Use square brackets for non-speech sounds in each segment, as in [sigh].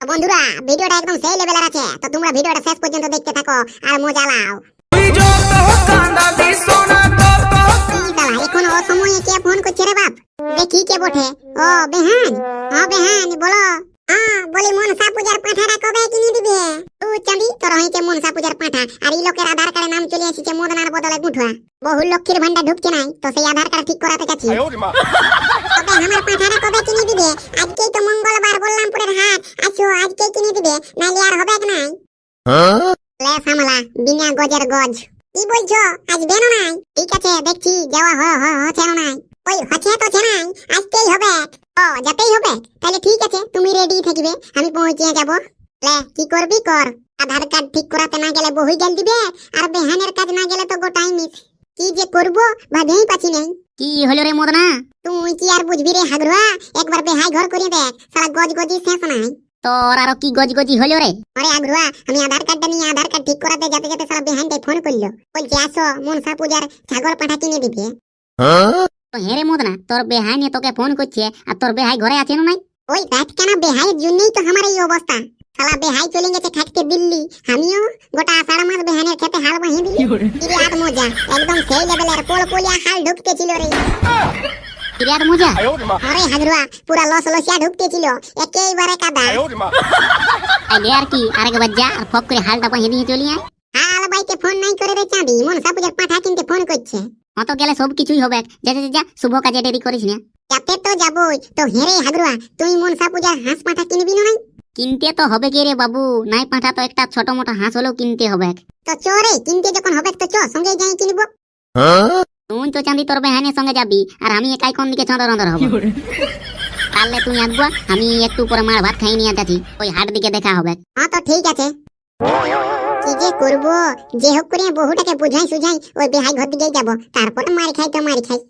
বন্ধুরা, ভিডিওটা একদম সেই লেভেলের আছে। তো তোমরা ভিডিওটা শেষ পর্যন্ত দেখতে থাকো আর মজা লাও এখন অসময়ে কে ফোন করছে রে বাপ? দেখি কে বটে? ও, বেহান। ও, বেহান, বলো। হ্যাঁ বলি মনসা পূজার পাঁঠাটা কবে কিনে দিবে? ও চাঁদি তোর হইছে মনসা পূজার পাঁঠা। আর এই লোকের আধার কার্ডে নাম চলে এসেছে মদনার বদলে গুঠুয়া। বহু লক্ষ্মীর ভান্ডার ঢুকছে নাই তো সেই আধার কার্ড ঠিক করাতে গেছি তবে আমার পাঁঠাটা কবে কিনে দিবে? আজকেই তো মঙ্গলবার বললামপুরের হাট। আছো আজকেই কিনে দিবে নাইলে আর হবে কি নাই? হ্যাঁ? লে সামলা বিনা গজের গজ। কি বলছো? আজ বেরো নাই? ঠিক আছে দেখছি যাওয়া হ হ হ চেনো নাই। ওই হচ্ছে তো চেনাই আজকেই হবে। যাতেই হবে। তাহলে ঠিক আছে তুমি রেডি থাকবে আমি পৌঁছে যাব। লে কি করবি কর। আধার কার্ড ঠিক করাতে না গেলে বহু গেল দিবে আর বেহানের কাজ না গেলে তো গোটাই মিস কি যে করব ভাবেই পাচ্ছি নাই। কি হলো রে মদনা? তুই কি আর বুঝবি রে হাগরুয়া? একবার বেহাই ঘর করে দেখ সারা গজ গজি শেষ নাই। তোর আরও কি গজগজি হলো রে? আরে আগ্রুয়া আমি আধার কার্ডটা নিয়ে আধার কার্ড ঠিক করাতে যেতে যেতে সারা বেহানটাই ফোন করল। বলছে আসো মনসা পূজার ছাগল পাঠা কিনে দিবে। তো হেরে মত না তোর বেহাই নিয়ে তোকে ফোন করছে আর তোর বেহাই ঘরে আছে না নাই? ওই ব্যাটকানা বেহাইয়ের জন্যই তো আমার এই অবস্থা। শালা বেহাই চলে গেছে খাটতে দিল্লি। আমিও গোটা আষাঢ় মাস বেহানের খেতে হাল বাহি দিলি। বিরাট মজা একদম সেই লেভেলের পোলপোলিয়া হাল ঢুকতে ছিল রে। বিরাট মজা? আরে হাজরা পুরা লস লসিয়া ঢুকতে ছিল একেবারে কাদা আইলে আর কি আরেকবার যা আর ফক করে হালটা বাহি দিয়ে চলি আয়। হাল বাইতে ফোন নাই করে রে চাঁদি মন সাপুজের পাঠা কিনতে ফোন করছে। অত গেলে সব কিছুই হবে। যা যা, শুভ কাজে দেরি করিস না। যাতে তো যাবই। তো হেরে হাগরুয়া তুই মনসা পূজার হাঁস পাঠা কিনবি না নাই? কিনতে তো হবে কি রে বাবু? নাই পাঠা তো একটা ছোট মোটো হাঁস হলেও কিনতে হবে। তো চ রে কিনতে যখন হবে তো চ সঙ্গে যাই কিনবো। তুই তো চাঁদি তোর বেহানের সঙ্গে যাবি আর আমি একাই কোন দিকে চঁদর অন্দর হব? তাহলে তুই আসবা আমি একটু পরে মার ভাত খাই নিয়ে যাচ্ছি ওই হাট দিকে দেখা হবে। হ্যাঁ তো ঠিক আছে। যে করব? যে হোক করে বহুটাকে বুঝাই সুঝাই ওই ঘর যাব। মার খাই তো মার খাই।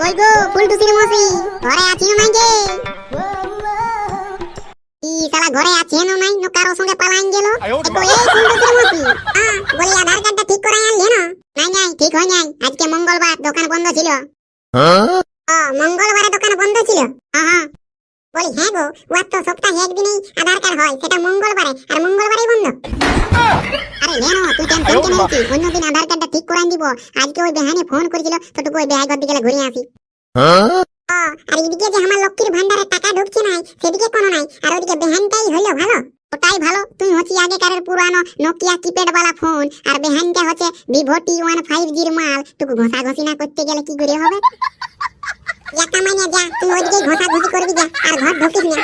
কই গো মসি ঘরে আছি না যে? ঘরে না নাই? নো কারও সঙ্গে পালাইন গেল? তো এই মসি আ বলি আধার কার্ডটা ঠিক করে আনলে না? নাই নাই ঠিক হয় নাই। আজকে মঙ্গলবার দোকান বন্ধ ছিল। হ্যাঁ? দোকান বন্ধ ছিল। হ্যাঁ হ্যাঁ বলি হ্যাঁ গো ওয়ার তো সপ্তাহে একদিনই আধার কার্ড হয় সেটা মঙ্গলবারে আর মঙ্গলবারেই বন্ধ। আরে নে না তুই টেনশন কেন নিচ্ছিস অন্যদিন আধার কার্ডটা ঠিক করাই দিব। আজকে ওই বেহানে ফোন করেছিল তোটুকু ওই বেহাই ঘর দিকে ঘুরে আসি। আর এদিকে যে আমার লক্ষ্মীর ভান্ডারে টাকা ঢুকছে নাই সেদিকে কোনো নাই আর ওদিকে বেহানটাই হইল ভালো? ওটাই ভালো? তুই হচ্ছি আগেকারের পুরানো নোকিয়া কিপ্যাড বালা ফোন আর বেহানটা হচ্ছে ভিভো টি ওয়ান ফাইভ জির মাল। টুকু ঘষা ঘষি না করতে গেলে কি করে হবে? একটা যা তুই ওইদিকে ঘষা ঘষি করবি যা আর ঘর ঢুকিস না।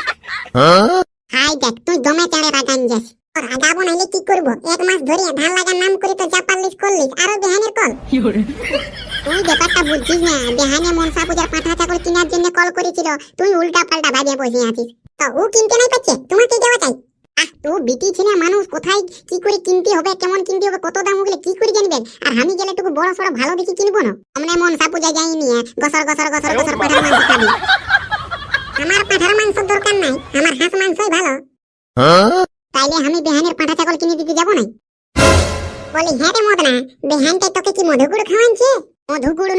হাই দেখ তুই দমে চাড়ে রাগান যাস। তোর আগাবো কি করব? এক মাস ধরে ধান লাগার নাম করে তো যা পারলিস করলিস আরও বেহানের কল। তুই ব্যাপারটা বুঝছিস না বেহানে মনসা পূজার পাঠা ছাগল কেনার জন্য কল করেছিল তুই উল্টা পাল্টা ভাবে বসে আছিস। তা ও কিনতে নাই পাচ্ছে? তোমাকে দেওয়া চাই। তো বিটি মানুষ কোথায় কি করে কিনতে হবে কেমন কিনতে হবে কত দাম কি করে জানবেন আর আমি গেলে বড় সড় ভালো দেখি কিনবো না? আমরা মন সাপু নিয়ে গসর গসর গসর গসর পাঠার মাংস খাবি। আমার পাঠার মাংস দরকার নাই আমার হাঁস মাংসই ভালো। তাইলে আমি বেহানের পাঠা ছাগল কিনে দিতে যাব বলি হ্যাঁ রে মদনা বেহানটা তোকে কি মধুগুড় খাওয়াইছে? মধুগুড়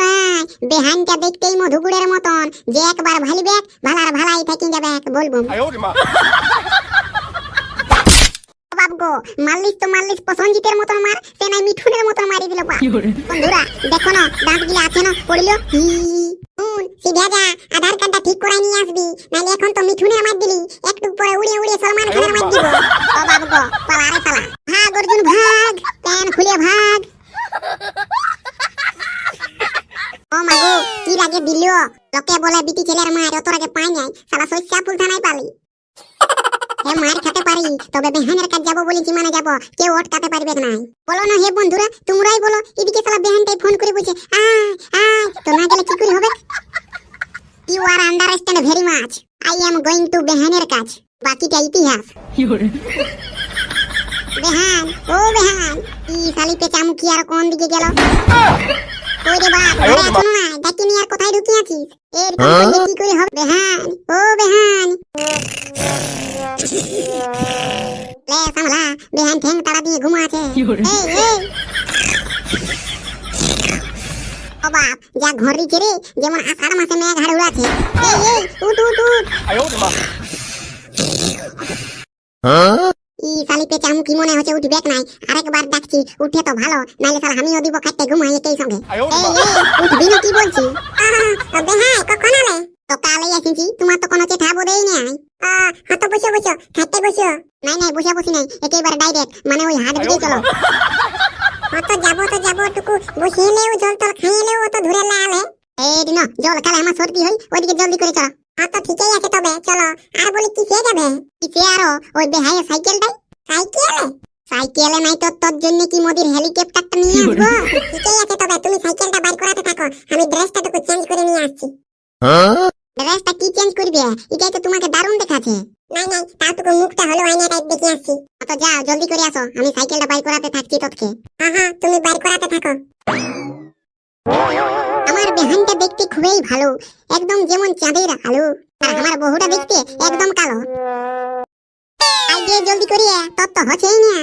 বেহানটা দেখতেই মধুগুড়ের মতন যে একবার ভালিবেক ভালার ভালাই থাকি যাবে বলব। গো মাল্লিস তো মাল্লিস প্রসঞ্জিতের মতন মার সে নাই মিঠুনের মতন মারি দিল বাপ বন্ধুরা দেখো না দাঁত গিলা আছে না পড়িল? হি শুন সিধা যা আধার কার্ডটা ঠিক করাই নিয়ে আসবি নাহলে এখন তো মিঠুনের মার দিলি। একটু পরে উড়ে উড়ে সলমান খানের মার দিব ও বাপ গো পালা রে পালা। ভাগ অর্জুন ভাগ প্যান খুলে ভাগ। ও মাগো কি লাগে দিল? লোকে বলে বিটি ছেলের মার অত আগে পাই নাই। সালা শস্যা ফুল থানায় পালি। হে মার খেতে পারি তবে বেহানের কাজ যাব বলেছি মানে যাব। কেউ অটকাতে পারবে না বলো না হে বন্ধুরা তোমরাই বলো এদিকে সালা বেহানটাই ফোন করে বলছে আয় আয় তো না গেলে কি করে হবে? You are understand very much I am going to বেহানের কাজ। বাকিটা ইতিহাস। বেহান ও বেহান ই শালি পেঁচামু কি আর কোন দিকে গেল? ওরে বাপ ঘরে এখনও না ডাকি নিয়ে আর কোথায় ঢুকে আছিস? এর কি করে হবে? বেহান ও বেহান। লে সামলা বেহান ঠ্যাং যেমন আষাঢ় মাসে মেঘ হাড় উঠ উঠ উঠ। ই শালি পেঁচা আমু কি মনে হচ্ছে উঠবেক নাই। আরেকবার ডাকছি উঠে তো ভালো নাইলে শালা আমিও দিব খাইতে ঘুমাই একই সঙ্গে। এই উঠবি না কি বলছি? বেহাই কখন আলে তো কালে এসেছি তোমার তো কোনো চেঠা বোধই নাই। হ্যাঁ তো বসো বসো খাইতে বসো নাই নাই বসে বসি নাই একেবারে ডাইরেক্ট মানে ওই হাট দিকেই চলো। হ্যাঁ তো যাব তো যাব টুকু বসিলেও জল টল খাইলেও তো ধরে লালে। এই দিন জল খালে আমার সর্দি হই ওইদিকে জলদি করে চলো। হ্যাঁ তো ঠিকই আছে তবে চলো। আর বলি কিসে যাবে? কিসে আরও? ওই বেহাইয়ের সাইকেলটাই? সাইকেলে? সাইকেলে নাই তো তোর জন্য কি মোদির হেলিকপ্টারটা নিয়ে আসব? ঠিকই আছে তবে তুমি সাইকেলটা বাইর করাতে থাকো। আমি ড্রেসটা টুকু চেঞ্জ করে নিয়ে আসছি। ড্রেসটা কি চেঞ্জ করবে? এটাই তো তোমাকে দারুণ দেখাচ্ছে। নাই নাই তাও টুকু মুখটা হলো আয়না টাইপ দেখে আসছি। তো যাও জলদি করে আসো। আমি সাইকেলটা বাইর করাতে থাকছি তোকে। হ্যাঁ হ্যাঁ তুমি বাইর করাতে থাকো। আমার বেহানটা দেখতে খুবই ভালো একদম যেমন চাঁদের আলো। আর আমার বহুটা দেখতে একদম কালো। আই যে জলদি করে তোর তো হচ্ছেই না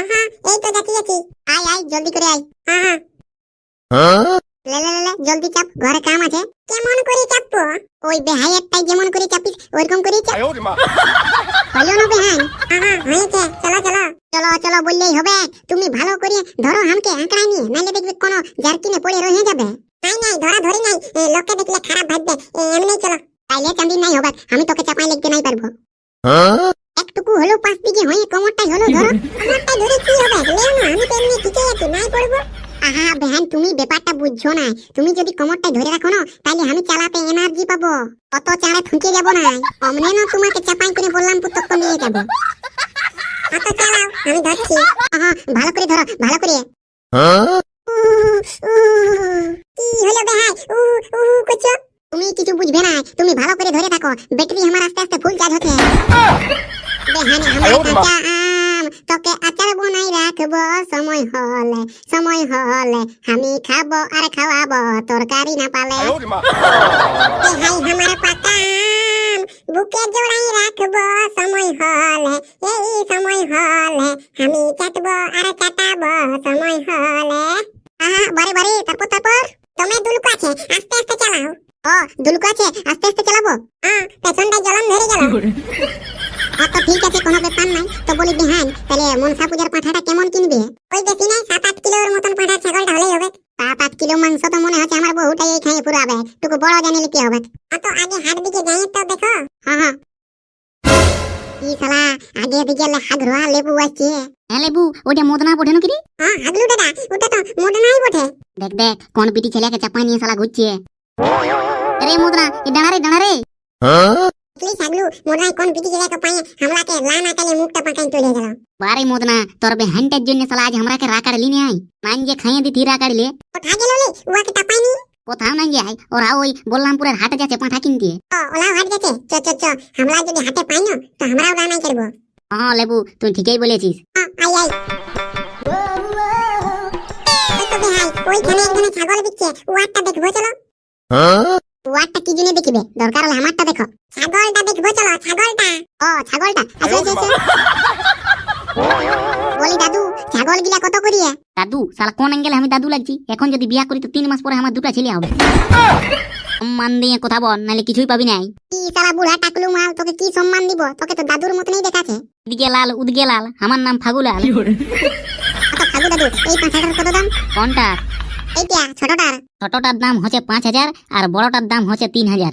আহা এই তো যাচ্ছি যাচ্ছি। আয় আয় জলদি করে আয়। আহা। লে লে লে, লে জলদি চাপ ঘরে কাম আছে। কেমন করে চাপবো? ওই বেহাইয়েরটাই যেমন করে চাপিস ওইরকম করে চাপ। হলো না বেহান আহা হয়েছে চলো বললেই হবে। তুমি ভালো করে ধরো হামকে আঁকড়াই নিয়ে নাইলে দেখবে কোনো জার্কিনে পড়ে রয়ে যাবে। নাই নাই ধরা ধরি নাই। লোকে দেখলে খারাপ ভাববে। এমনি চলো। তাইলে চান্দি নাই হবে আমি তোকে চাপাই লিখতে নাই পারব। একটুকু হলো পাঁচ দিকে হয়ে কোমরটাই হলো ধরো। কোমরটাই ধরে কি হবে? লেও না আমি তো এমনি ঠিকই আছি নাই পড়ব। আহা বেহান তুমি ব্যাপারটা বুঝছ না। তুমি যদি কোমরটাই ধরে রাখো না তাহলে আমি চালাতে এনার্জি পাবো। অত চাড়ে ঠুকে যাব না। অমনে না তোমাকে চাপাই করে বললাম পুতক্ক নিয়ে যাব। [laughs] অত চালাও আমি ধরছি আহা ভালো করে ধরো ভালো করে কি হলো বেহাই উ উ করছ তুমি কিছু বুঝবে না তুমি ভালো করে ধরে থাকো ব্যাটারি আমার আস্তে আস্তে ফুল চার্জ হচ্ছে বেহানি আমার কাঁচা সময় হলে আমি খাব আর খাওয়াবো তরকারি না পালে। আমার বুকে জড়াই রাখব সময় হলে। এই সময় হলে আমি চাটবো আর চাটাবো সময় হলে। আহা বারে বারে তারপর তারপর। তুমি দুলকু আছে আস্তে আস্তে চালাও। ও দুলকু আছে আস্তে আস্তে চালাবো? হ্যাঁ পেছনটায় জলন ধরে গেল। আচ্ছা ঠিক আছে কোনো ব্যাপার নাই। তো বলি বিহান তাহলে মনসা পূজার পাঁঠাটা কেমন কিনবে? ওই বেশি নাই সাত আট কিলোর মতন পাঁঠা ছাগলটা হলেই হবে সাত আট কিলো মাংস তো মনে হচ্ছে আমার বহুটাই এই খাইয়ে পুরাবে টুকু বড় জানিলে কি হবে তো আগে হাট দিকে যাই তো দেখো হ্যাঁ হ্যাঁ ই শালা আগে দিকে লে হাত রোয়া লেবু আসছে হ্যাঁ লেবু ওইটা মদনা পড়ে নাকি রে? হ্যাঁ হাগলু দাদা ওটা তো মোদনাই বটে দেখ দেখ কোন পিটি ছেলেকে চাপাই নিয়ে শালা ঘুরছে রে মদনা এ ডানা রে ডানা রে প্লিজ হাগলু মোদনাই কোন পিটি জায়গা পায়ে হামলাকে লানা তালে মুখটা পাকাই তুলে গেল বারে মদনা তোর বে হ্যান্ডের জন্য শালা আজ আমরাকে রাকাড় লিনে আই নাইন যে খাইয়ে দিতি রাকাড়লে ওঠা গেল লে উয়াকে টাপাইনি কোথাও নাই যাই ওরা ওই বললামপুরের হাটে যাচ্ছে পাঁঠা কিনতে। ও ওলা হাট গেছে চ চ চ হামলা যদি হাতে পাই না তো আমরাও রানাই করব। হ্যাঁ লেবু তুই ঠিকই বলেছিস। আই আই। ওইখানে একজনে ছাগল দেখব চলো। কি জন্য দেখিবে দরকার হলে আমারটা দেখো। ছাগলটা দেখব চলো ছাগলটা। ও ছাগলটা আচ্ছা আচ্ছা আচ্ছা। [laughs] বলি দাদু ছাগল গিলা কত করিয়ে? দাদু শালা কোন অ্যাঙ্গেলে আমি দাদু লাগছি? এখন যদি বিয়া করি তো তিন মাস পরে আমার দুটা ছেলে হবে। সম্মান দিয়ে কথা বল নাহলে কিছুই পাবি নাই। কি সালা বুড়া টাকলু মাল তোকে কি সম্মান দিব? তোকে তো দাদুর মতনই দেখাচ্ছে। এদিকে লাল উদিকে লাল আমার নাম ফাগুলাল আচ্ছা ফাগু দাদু এই পাঁচাটার কত দাম? কোনটার এইটা ছোটটার। ছোটটার দাম হচ্ছে পাঁচ হাজার আর বড়টার দাম হচ্ছে তিন হাজার।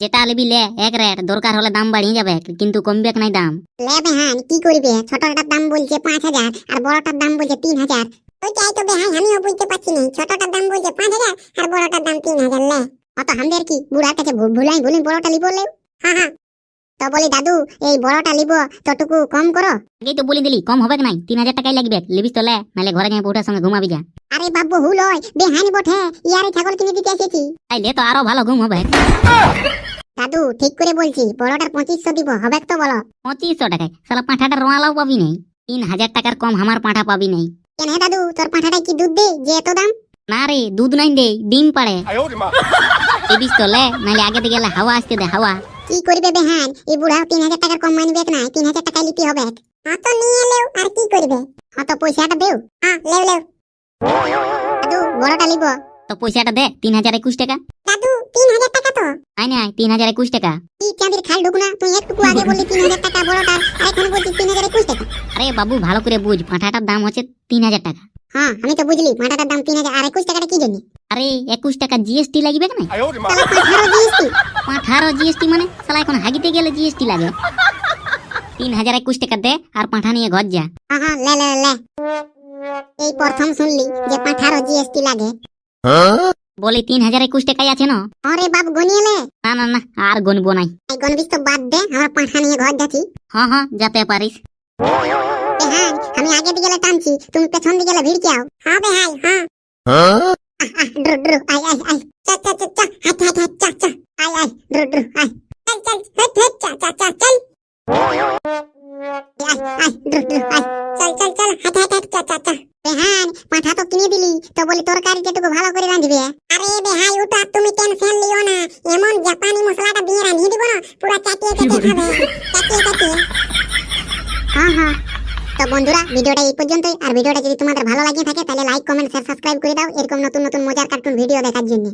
যেটা লিবি লে এক রেট দরকার হলে দাম বাড়িয়ে যাবে কিন্তু কমবে নাই দাম। লে বেহান কি করবে? ছোটটার দাম বলছে পাঁচ হাজার আর বড়টার দাম বলছে তিন হাজার। ওইটাই তো বেহান আমিও বুঝতে পারছি না। ছোটটার দাম বলছে পাঁচ হাজার আর বড়টার দাম তিন হাজার লে। অত আমাদের কি? বুড়ার কাছে ভুলাই বলি বড়টা লিব লে হ্যাঁ হ্যাঁ তো বলি দাদু এই বড়টা লিব তটুকু কম করো। আগেই তো বলে দিলি কম হবে নাই তিন হাজার টাকাই লাগবে লিবিস তো লে নাহলে ঘরে যাই বউটার সঙ্গে ঘুমাবি যা। আরে বাবু হুল হয় বেহানি বটে ইয়ারে ছাগল কিনে দিতে এসেছি। তাইলে তো আরও ভালো ঘুম হবে। দাদু ঠিক করে বলছি বড়টার পঁচিশশো দিব হবে তো বলো। পঁচিশশো টাকায়? সালা পাঁঠাটা রোয়ালাও পাবি নাই। তিন হাজার টাকার কম আমার পাঁঠা পাবি নাই। কেন হে দাদু তোর পাঁঠাটা কি দুধ দে যে এত দাম? না রে দুধ নাই দে ডিম পাড়ে। [laughs] তো লে নাহলে আগে দিকে গেলে হাওয়া আসতে দে হাওয়া। কি করবে বেহান? এই বুড়াও তিন হাজার টাকার কম মানবে না তিন হাজার টাকা হবে। নিয়ে লেও আর কি করবে? পয়সাটা দেও। হ্যাঁ লেও লেও। দাদু বড়টা লিব। তো পয়সাটা দে তিন হাজার একুশ টাকা। দাদু তিন হাজার টাকা কত আয় না তিন হাজার একুশ টাকা। কি চাঁদের খাল ঢুকু না? তুই একটু আগে বললি তিন হাজার টাকা বড়টা আর এখন বলছিস তিন হাজার একুশ টাকা? আরে বাবু ভালো করে বুঝ পাঁঠাটার দাম হচ্ছে তিন হাজার টাকা। হ্যাঁ আমি তো বুঝলি মাটাটার দাম তিন হাজার আর একুশ টাকাটা কি জন্য? আরে একুশ টাকা জিএসটি লাগবে না পাঁঠারো জিএসটি? মানে? সালা এখন হাগিতে গেলে জিএসটি লাগে। তিন হাজার একুশ টাকা দে আর পাঁঠা নিয়ে ঘর যা। হ্যাঁ হ্যাঁ লে লে লে। এই প্রথম শুনলি যে পাঁঠারো জিএসটি লাগে। বলি তিন হাজার একুশ টাকাই আছে না? আরে বাপ গনিয়ে না। না না আর গনবো নাই। এই গণবিস তো বাদ দে আমরা পাঁঠা নিয়ে ঘর যাচ্ছি। হ্যাঁ হ্যাঁ যাতে পারিস। হ্যাঁ আমি আগে দিকে গেলে টানছি তুমি পেছন দিকে গেলে ভিড় হ্যাঁ বে হাই হ্যাঁ ড্রু ড্রু আই আই আই চা চা চা চা হাত হাত হাত চা চা আই আই ড্রু ড্রু আই চল চল হাত হাত চা চা চা চল। আই আই ড্রু ড্রু আই চল চল চল হাত হাত হাত চা চা চা। বেহান পাঠা তো কিনে দিলি। তো বলি তরকারিটা একটু ভালো করে রাঁধবে আরে বেহাই ওটা তুমি টেনশন লিও না। এমন জাপানি মশলাটা দিয়ে রাঁধিয়ে দিব না পুরো চাটিয়ে চাটিয়ে খাবে। চাটিয়ে চাটিয়ে। হ্যাঁ হ্যাঁ। তো বন্ধুরা ভিডিওটা এই পর্যন্তই। আর ভিডিওটা যদি তোমাদের ভালো লাগে থাকে তাহলে লাইক কমেন্ট শেয়ার সাবস্ক্রাইব করে দাও। এরকম নতুন নতুন মজার কার্টুন ভিডিও দেখার জন্য।